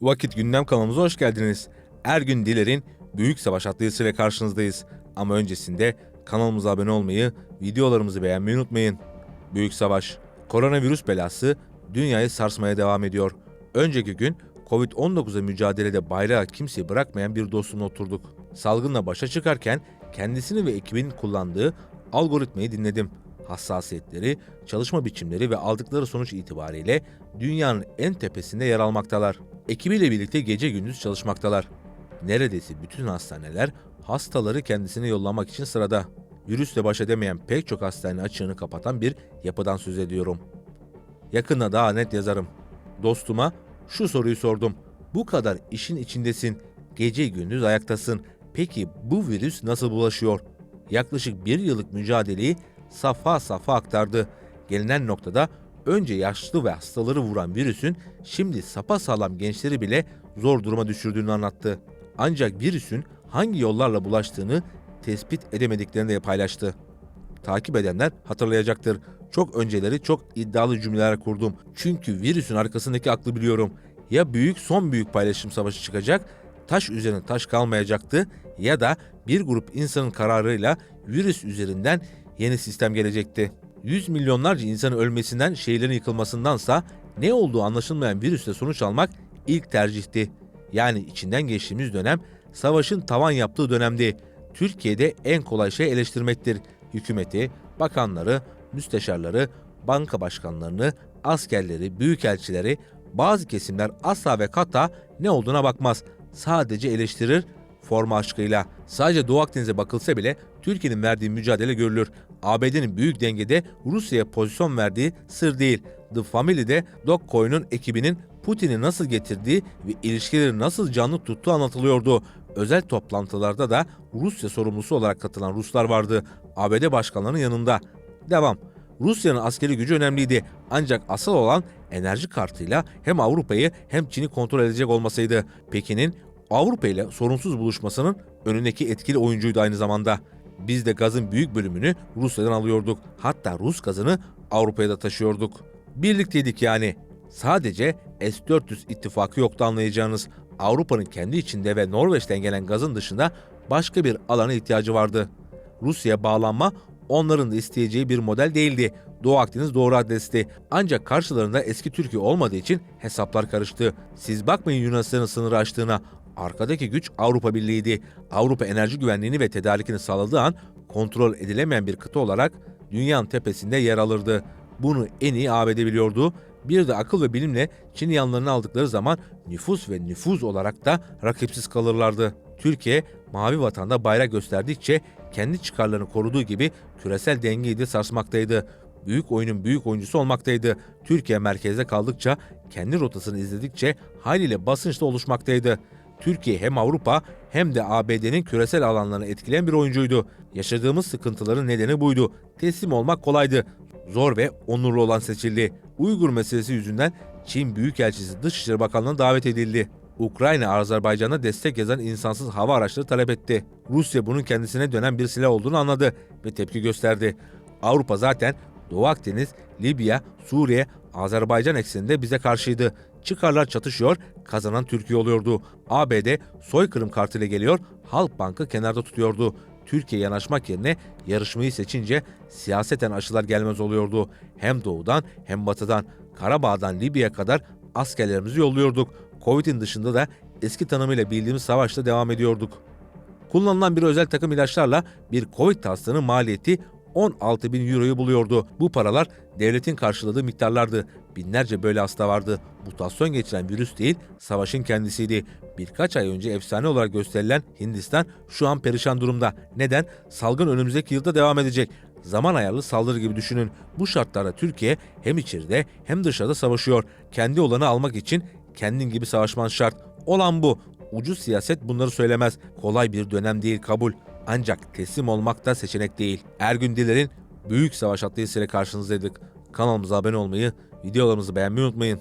Vakit Gündem kanalımıza hoş geldiniz. Ergün Diler'in Büyük Savaş adlı karşınızdayız. Ama öncesinde kanalımıza abone olmayı, videolarımızı beğenmeyi unutmayın. Büyük Savaş, koronavirüs belası dünyayı sarsmaya devam ediyor. Önceki gün Covid-19'a mücadelede bayrağı kimseyi bırakmayan bir dostumla oturduk. Salgınla başa çıkarken kendisini ve ekibinin kullandığı algoritmayı dinledim. Hassasiyetleri, çalışma biçimleri ve aldıkları sonuç itibariyle dünyanın en tepesinde yer almaktalar. Ekibiyle birlikte gece gündüz çalışmaktalar. Neredeyse bütün hastaneler hastaları kendisine yollamak için sırada. Virüsle baş edemeyen pek çok hastane açığını kapatan bir yapıdan söz ediyorum. Yakında daha net yazarım. Dostuma şu soruyu sordum. Bu kadar işin içindesin, gece gündüz ayaktasın. Peki bu virüs nasıl bulaşıyor? Yaklaşık bir yıllık mücadeleyi safa safa aktardı. Gelinen noktada önce yaşlı ve hastaları vuran virüsün şimdi sapasağlam gençleri bile zor duruma düşürdüğünü anlattı. Ancak virüsün hangi yollarla bulaştığını tespit edemediklerini de paylaştı. Takip edenler hatırlayacaktır. Çok önceleri çok iddialı cümleler kurdum. Çünkü virüsün arkasındaki aklı biliyorum. Ya büyük son büyük paylaşım savaşı çıkacak, taş üzerine taş kalmayacaktı ya da bir grup insanın kararıyla virüs üzerinden yeni sistem gelecekti. Yüz milyonlarca insanın ölmesinden, şehirlerin yıkılmasındansa ne olduğu anlaşılmayan virüsle sonuç almak ilk tercihti. Yani içinden geçtiğimiz dönem savaşın tavan yaptığı dönemdi. Türkiye'de en kolay şey eleştirmektir. Hükümeti, bakanları, müsteşarları, banka başkanlarını, askerleri, büyükelçileri, bazı kesimler asla ve kata ne olduğuna bakmaz. Sadece eleştirir, forma aşkıyla. Sadece Doğu Akdeniz'e bakılsa bile Türkiye'nin verdiği mücadele görülür. ABD'nin büyük dengede Rusya'ya pozisyon verdiği sır değil. The Family'de Doc Coyne'un ekibinin Putin'i nasıl getirdiği ve ilişkileri nasıl canlı tuttuğu anlatılıyordu. Özel toplantılarda da Rusya sorumlusu olarak katılan Ruslar vardı. ABD başkanlarının yanında. Devam. Rusya'nın askeri gücü önemliydi. Ancak asıl olan enerji kartıyla hem Avrupa'yı hem Çin'i kontrol edecek olmasıydı. Pekin'in Avrupa ile sorunsuz buluşmasının önündeki etkili oyuncuydu aynı zamanda. Biz de gazın büyük bölümünü Rusya'dan alıyorduk. Hatta Rus gazını Avrupa'ya da taşıyorduk. Birlikteydik yani. Sadece S-400 ittifakı yoktu anlayacağınız. Avrupa'nın kendi içinde ve Norveç'ten gelen gazın dışında başka bir alana ihtiyacı vardı. Rusya'ya bağlanma onların da isteyeceği bir model değildi. Doğu Akdeniz doğru adresti. Ancak karşılarında eski Türkiye olmadığı için hesaplar karıştı. Siz bakmayın Yunanistan'ın sınırı aştığına. Arkadaki güç Avrupa Birliği'ydi. Avrupa enerji güvenliğini ve tedarikini sağladığı an kontrol edilemeyen bir kıta olarak dünyanın tepesinde yer alırdı. Bunu en iyi ABD biliyordu. Bir de akıl ve bilimle Çin yanlarını aldıkları zaman nüfus ve nüfuz olarak da rakipsiz kalırlardı. Türkiye mavi vatanda bayrak gösterdikçe kendi çıkarlarını koruduğu gibi küresel dengeyi de sarsmaktaydı. Büyük oyunun büyük oyuncusu olmaktaydı. Türkiye merkezde kaldıkça kendi rotasını izledikçe haliyle basınçta oluşmaktaydı. Türkiye hem Avrupa hem de ABD'nin küresel alanlarını etkileyen bir oyuncuydu. Yaşadığımız sıkıntıların nedeni buydu. Teslim olmak kolaydı. Zor ve onurlu olan seçildi. Uygur meselesi yüzünden Çin Büyükelçisi Dışişleri Bakanlığı'na davet edildi. Ukrayna Azerbaycan'a destek yazan insansız hava araçları talep etti. Rusya bunun kendisine dönen bir silah olduğunu anladı ve tepki gösterdi. Avrupa zaten Doğu Akdeniz, Libya, Suriye, Azerbaycan ekseninde bize karşıydı. Çıkarlar çatışıyor, kazanan Türkiye oluyordu. ABD soykırım kartıyla geliyor, Halkbank'ı kenarda tutuyordu. Türkiye yanaşmak yerine yarışmayı seçince siyaseten aşılar gelmez oluyordu. Hem doğudan hem batıdan, Karabağ'dan Libya'ya kadar askerlerimizi yolluyorduk. Covid'in dışında da eski tanımıyla bildiğimiz savaşla devam ediyorduk. Kullanılan bir özel takım ilaçlarla bir Covid hastanın maliyeti 16 bin euroyu buluyordu. Bu paralar devletin karşıladığı miktarlardı. Binlerce böyle hasta vardı. Mutasyon geçiren virüs değil, savaşın kendisiydi. Birkaç ay önce efsane olarak gösterilen Hindistan şu an perişan durumda. Neden? Salgın önümüzdeki yılda devam edecek. Zaman ayarlı saldırı gibi düşünün. Bu şartlarda Türkiye hem içeride hem dışarıda savaşıyor. Kendi olanı almak için kendin gibi savaşman şart. Olan bu. Ucuz siyaset bunları söylemez. Kolay bir dönem değil kabul. Ancak teslim olmak da seçenek değil. Ergün Diler'in Büyük Savaş adlı karşınızdaydık. Kanalımıza abone olmayı, videolarımızı beğenmeyi unutmayın.